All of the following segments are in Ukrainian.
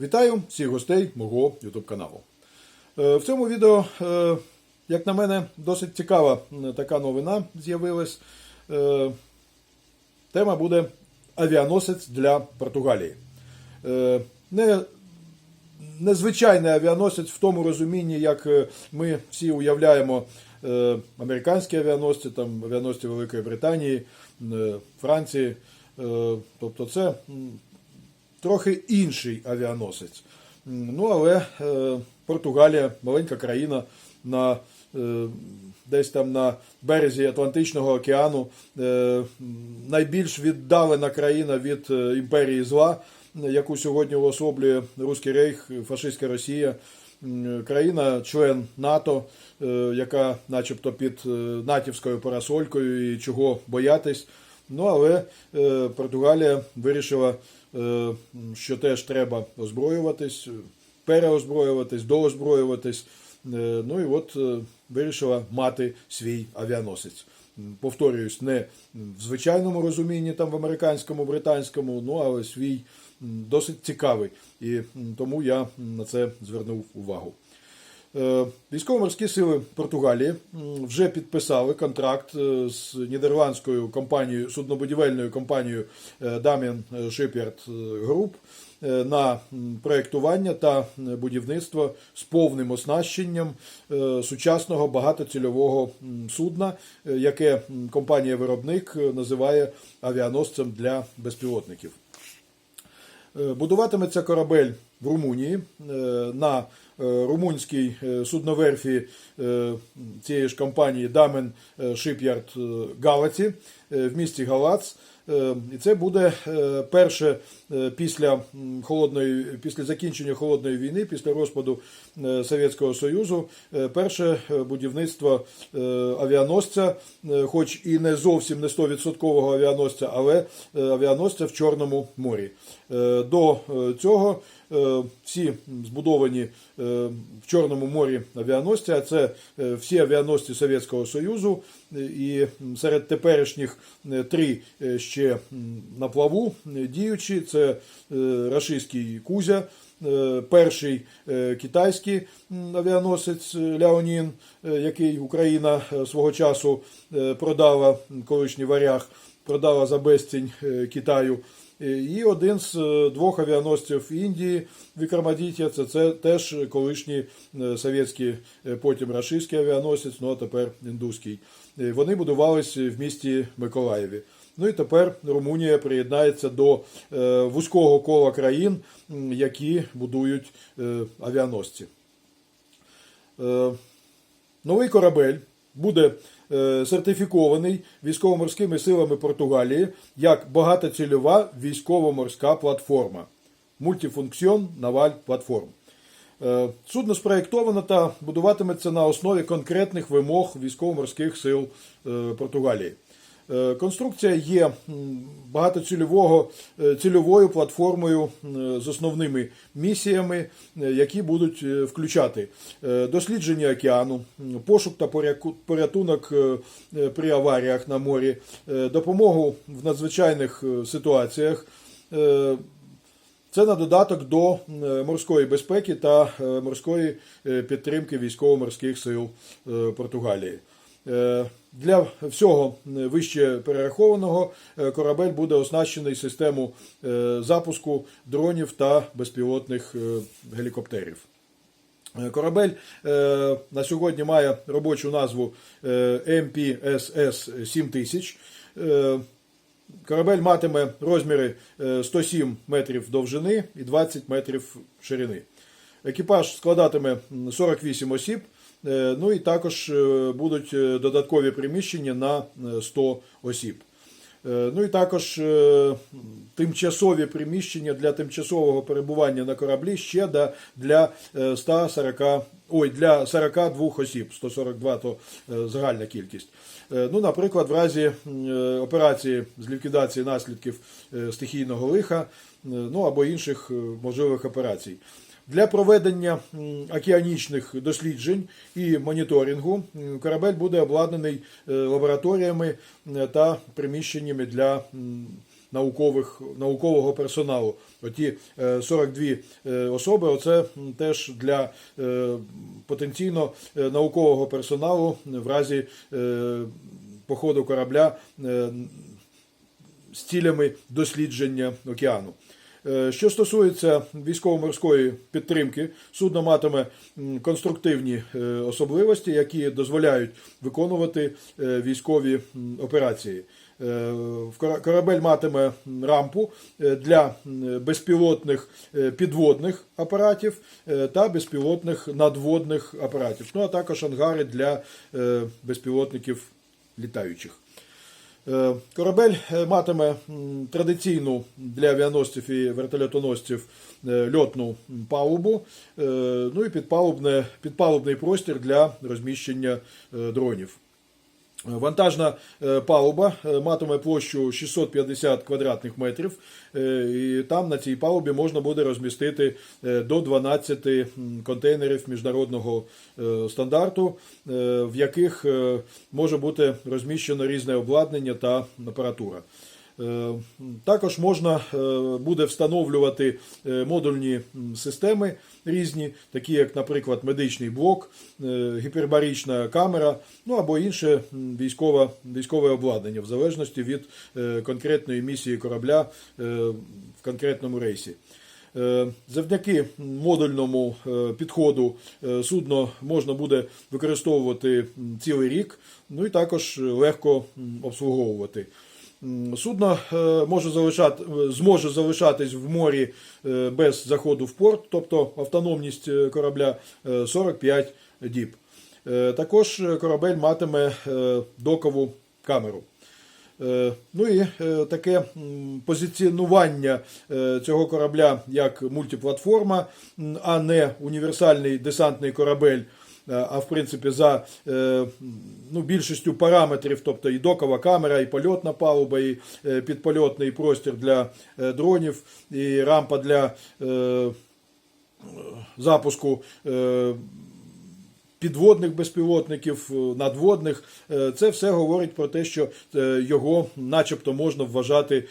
Вітаю всіх гостей мого YouTube каналу. Е, В цьому відео, е, як на мене, досить цікава така новина з'явилась. Е, Тема буде авіаносець для Португалії. Не незвичайний авіаносець в тому розумінні, як ми всі уявляємо американські авіаносці, там авіаносці Великої Британії, Франції. Тобто це трохи інший авіаносець. Ну, але е, Португалія, маленька країна на е, десь там на березі Атлантичного океану, е, найбільш віддалена країна від е, імперії зла, яку сьогодні уособлює Руський Рейх, фашистська Росія. Країна, член НАТО, е, яка начебто під е, натівською парасолькою і чого боятись. Ну, але е, Португалія вирішила, е, що теж треба озброюватись, переозброюватись, доозброюватись. Е, ну і от вирішила мати свій авіаносець. Повторююсь, не в звичайному розумінні, там в американському, британському, ну але свій досить цікавий. І тому я на це звернув увагу. Е, Військово-морські сили Португалії вже підписали контракт е, з нідерландською компанією, суднобудівельною компанією е, Damian Shipyard Group на проєктування та будівництво з повним оснащенням сучасного багатоцільового судна, яке компанія-виробник називає авіаносцем для безпілотників. Будуватиметься корабель в Румунії на румунській е, судноверфі е, цієї ж компанії Дамен Шип'ярд Галаці е, в місті Галац. Е, І це буде е, перше е, після холодної, після закінчення холодної війни, після розпаду Совєтського Союзу, перше будівництво авіаносця, хоч і не зовсім не 100% авіаносця, але авіаносця в Чорному морі. До цього всі збудовані в Чорному морі авіаносці, а це всі авіаносці Совєтського Союзу, і серед теперішніх три е, ще на плаву е, діючі. Це е, рашистський Кузя, е, перший китайський авіаносець Ляонін, який Україна свого часу продала, колишній варяг, продала за безцінь Китаю. І один з двох авіаносців Індії Вікрамадітя, це, це теж колишній совєтський, потім рашистський авіаносець, ну а тепер індуський. Вони будувались в місті Миколаєві. Ну і тепер Румунія приєднається до е, вузького кола країн, які будують е, авіаносці. Е, Новий корабель буде сертифікований військово-морськими силами Португалії як багатоцільова військово-морська платформа. Мультифункціон Наваль платформ. Судно спроєктовано та будуватиметься на основі конкретних вимог військово-морських сил Португалії. Е, Конструкція є багатоцільового е, цільовою платформою з основними місіями, е, які будуть включати дослідження океану, пошук та порятунок при аваріях на морі, допомогу в надзвичайних ситуаціях. це на додаток до морської безпеки та морської підтримки військово-морських сил Португалії. Е, Для всього е, вище перерахованого е, корабель буде оснащений систему запуску дронів та безпілотних гелікоптерів. Корабель на сьогодні має робочу назву MPSS 7000. Е, Корабель матиме розміри е, 107 метрів довжини і 20 метрів ширини. Екіпаж складатиме 48 осіб. Е, Ну і також е, будуть е, додаткові приміщення на е, 100 осіб. Ну і також тимчасові приміщення для тимчасового перебування на кораблі ще для е, 140, ой, для 42 осіб, 142 то загальна кількість. Ну, наприклад, в разі операції з ліквідації наслідків стихійного лиха, ну або інших можливих операцій. Для проведення океанічних досліджень і моніторингу корабель буде обладнаний е, лабораторіями е, та приміщеннями для наукових, наукового персоналу. Оті е, 42 е, особи, оце теж для потенційно наукового персоналу в разі походу корабля з цілями дослідження океану. Е, Що стосується військово-морської підтримки, судно матиме конструктивні е, особливості, які дозволяють виконувати е, військові операції. Корабель матиме рампу для безпілотних підводних апаратів та безпілотних надводних апаратів. Ну а також ангари для безпілотників літаючих. Е, Корабель е, матиме традиційну для авіаносців і вертольотоносців е, льотну палубу, ну і підпалубний простір для розміщення дронів. Вантажна е, палуба е, матиме площу 650 квадратних метрів, е, і там на цій палубі можна буде розмістити до 12 контейнерів міжнародного стандарту, в яких може бути розміщено різне обладнання та апаратура. Е, Також можна е, буде встановлювати е, модульні системи різні, такі як, наприклад, медичний блок, гіпербарична камера, ну або інше військове, військове обладнання, в залежності від конкретної місії корабля в конкретному рейсі. Завдяки модульному підходу судно можна буде використовувати цілий рік, ну і також легко обслуговувати. Судно е, може залишати, е, зможе залишатись в морі е, без заходу в порт, тобто автономність корабля е, 45 діб. Також корабель матиме докову камеру. Ну і таке позиціонування цього корабля як мультиплатформа, а не універсальний десантний корабель. Е, А в принципі, за е, ну, більшістю параметрів, тобто і докова камера, і польотна палуба, і е, підпольотний простір для дронів, і рампа для запуску підводних безпілотників, надводних. Це все говорить про те, що його начебто можна вважати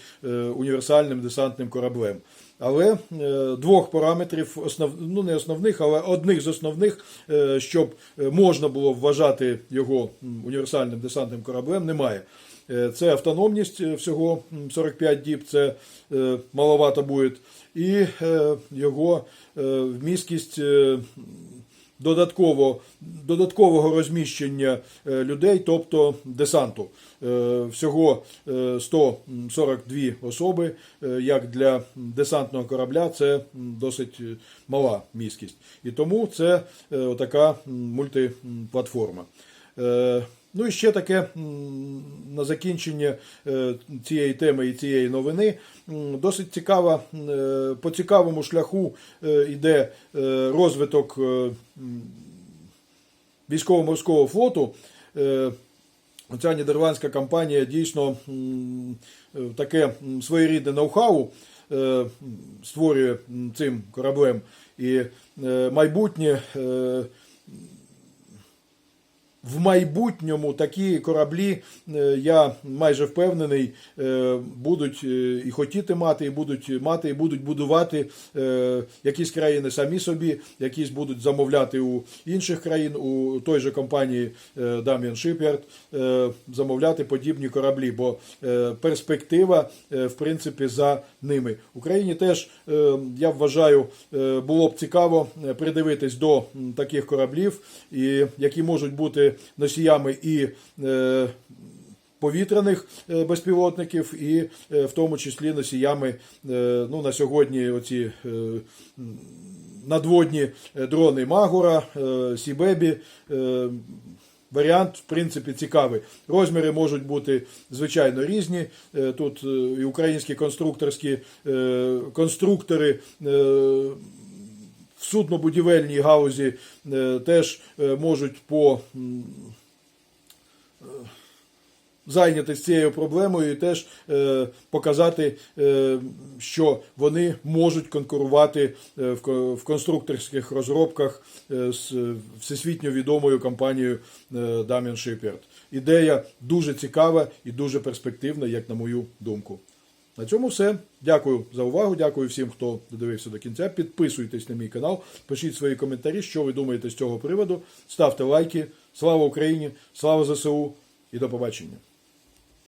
універсальним десантним кораблем. Але е, двох параметрів, основ, ну не основних, але одних з основних, е, щоб е, можна було вважати його універсальним десантним кораблем, немає. Це автономність всього 45 діб, це маловато буде, і його вмісткість додатково, додаткового розміщення е, людей, тобто десанту. Е, Всього е, 142 особи, е, як для десантного корабля, це досить мала міськість. І тому це така мультиплатформа. Ну і ще таке на закінчення е, цієї теми і цієї новини. Досить цікава, е, по цікавому шляху йде е, розвиток військово-морського флоту. Оця нідерландська компанія дійсно таке своєрідне ноу-хау створює цим кораблем. І майбутнє в майбутньому такі кораблі, е, я майже впевнений, е, будуть е, і хотіти мати, і будуть мати, і будуть будувати якісь країни самі собі, якісь будуть замовляти у інших країн, у той же компанії Damian Shipyard, замовляти подібні кораблі, бо перспектива, в принципі, за ними. Україні теж, я вважаю, було б цікаво придивитись до таких кораблів, які можуть бути носіями і е, повітряних е, безпілотників, і е, в тому числі носіями ну, на сьогодні оці надводні дрони Магура, Сібебі. Варіант, в принципі, цікавий. Розміри можуть бути звичайно різні. Тут і українські конструкторські конструктори в суднобудівельній гаузі е, теж е, можуть по е, зайнятися цією проблемою і теж показати, що вони можуть конкурувати в конструкторських розробках з всесвітньо відомою компанією Damian Shipyard. Ідея дуже цікава і дуже перспективна, як на мою думку. На цьому все. Дякую за увагу. Дякую всім, хто додивився до кінця. Підписуйтесь на мій канал, пишіть свої коментарі, що ви думаєте з цього приводу. Ставте лайки. Слава Україні! Слава ЗСУ і до побачення!